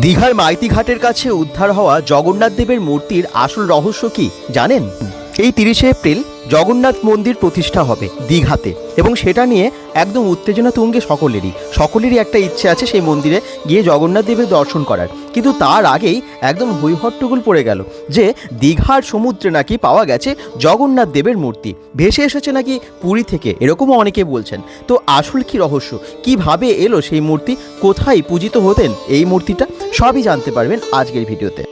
দীঘার মাইতি ঘাটের কাছে উদ্ধার হওয়া জগন্নাথ দেবের মূর্তির আসল রহস্য কি জানেন? এই তিরিশে এপ্রিল জগন্নাথ মন্দির প্রতিষ্ঠা হবে দীঘাতে এবং সেটা নিয়ে একদম উত্তেজনা তুঙ্গে সকলেরই সকলেরই একটা ইচ্ছে আছে সেই মন্দিরে গিয়ে জগন্নাথ দেবের দর্শন করার। কিন্তু তার আগেই একদম হৈহট্টগোল পড়ে গেল যে দীঘার সমুদ্রে নাকি পাওয়া গেছে জগন্নাথ দেবের মূর্তি। ভেসে এসেছে নাকি পুরী থেকে, এরকমও অনেকে বলছেন। তো আসল কি রহস্য? কীভাবে এলো সেই মূর্তি? কোথায় পূজিত হতেন এই মূর্তিটা? সবই জানতে পারবেন আজকের ভিডিওতে।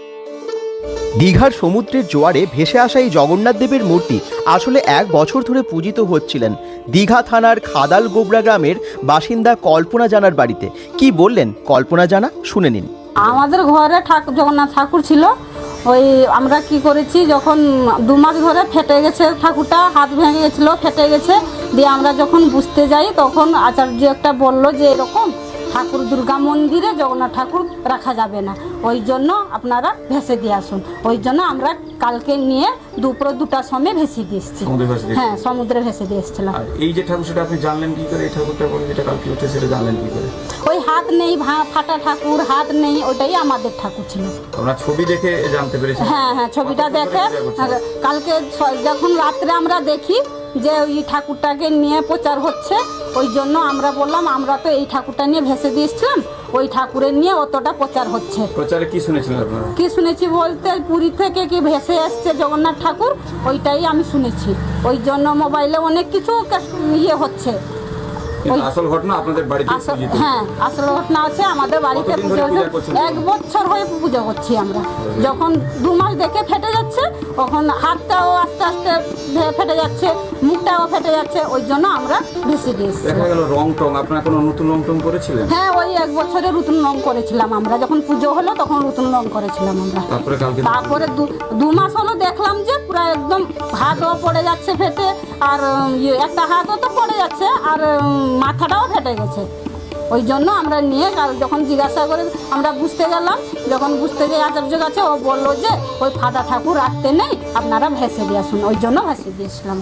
দীঘার সমুদ্রের জোয়ারে ভেসে আসা এই জগন্নাথ দেবের মূর্তি আসলে এক বছর ধরে পূজিত হচ্ছিলেন। দীঘা থানার খাদাল গোবরা গ্রামের বাসিন্দা কল্পনা জানার বাড়িতে। কি বললেন? কল্পনা জানা? শুনে নিন। আমাদের ঘরে ঠাকুর জগন্নাথ ঠাকুর ছিল। ওই আমরা কি করেছি, যখন দু মাস ধরে ফেটে গেছে ঠাকুরটা, হাত ভেঙে গেছিল, ফেটে গেছে, দিয়ে আমরা যখন বুঝতে যাই, তখন আচার্য একটা বলল যে, এরকম ঠাকুর দুর্গা মন্দিরে জগন্নাথ ঠাকুর রাখা যাবে না। ওই জন্য আপনারা ভেসে দিয়ে আসুন। ওই জন্য আমরা কালকে নিয়ে দুপুর দুটার সময় ভেসে দিয়ে এসছি। হ্যাঁ সমুদ্রে ভেসে দিয়ে এসছিলাম। এই যে ঠাকুর সেটা আপনি জানলেন কি করে? এই ঠাকুরটা যেটা কালকে উঠে সেটা জানলেন কি করে? ওই হাত নেই ফাটা ঠাকুর হাত নেই ওটাই আমাদের ঠাকুর ছিল। আমরা ছবি দেখে জানতে পেরেছি। হ্যাঁ হ্যাঁ ছবিটা দেখে কালকে যখন রাত্রে আমরা দেখি যে ওই ঠাকুরটাকে নিয়ে প্রচার হচ্ছে ওই জন্য আমরা বললাম আমরা তো এই ঠাকুরটা নিয়ে ভেসে দিয়েছিলাম ওই ঠাকুরের নিয়ে অতটা প্রচার হচ্ছে। প্রচারে কি শুনেছিলেন আপনারা? কি শুনেছি বলতে পুরী থেকে কি ভেসে এসছে জগন্নাথ ঠাকুর ওইটাই আমি শুনেছি। ওই জন্য মোবাইলে অনেক কিছু ইয়ে হচ্ছে। আসল ঘটনা আপনাদের বাড়িতে হ্যাঁ আসল ঘটনা আছে আমাদের বাড়িতে পুজো এক বছর হয়ে পুজো করছি আমরা। যখন দু মাস দেখে ফেটে যাচ্ছে তখন হাতটাও আস্তে আস্তে ফেটে যাচ্ছে মুখটাও ফেটে যাচ্ছে ওই জন্য আমরা ভেসে দিয়েছি দেখা গেল রং টং আপনারা কোনো নতুন রং টং করেছিলেন? হ্যাঁ ওই এক বছরে নতুন রং করেছিলাম আমরা। যখন পুজো হলো তখন নতুন রং করেছিলাম আমরা। তারপরে কালকে তারপরে দু- মাস হলো দেখলাম যে পুরো একদম হাতও পড়ে যাচ্ছে ফেটে আর ইয়ে, একটা হাতও তো পড়ে যাচ্ছে আর মাথাটাও ফেটে গেছে। ওই জন্য আমরা নিয়ে যখন জিজ্ঞাসা করে আমরা বুঝতে গেলাম, যখন বুঝতে গিয়ে আচার্য কাছে ও বলল যে, ওই ফাটা ঠাকুর রাখতে নেই, আপনারা ভেসে দিয়ে আসুন। ওই জন্য ভেসে দিয়েছিলাম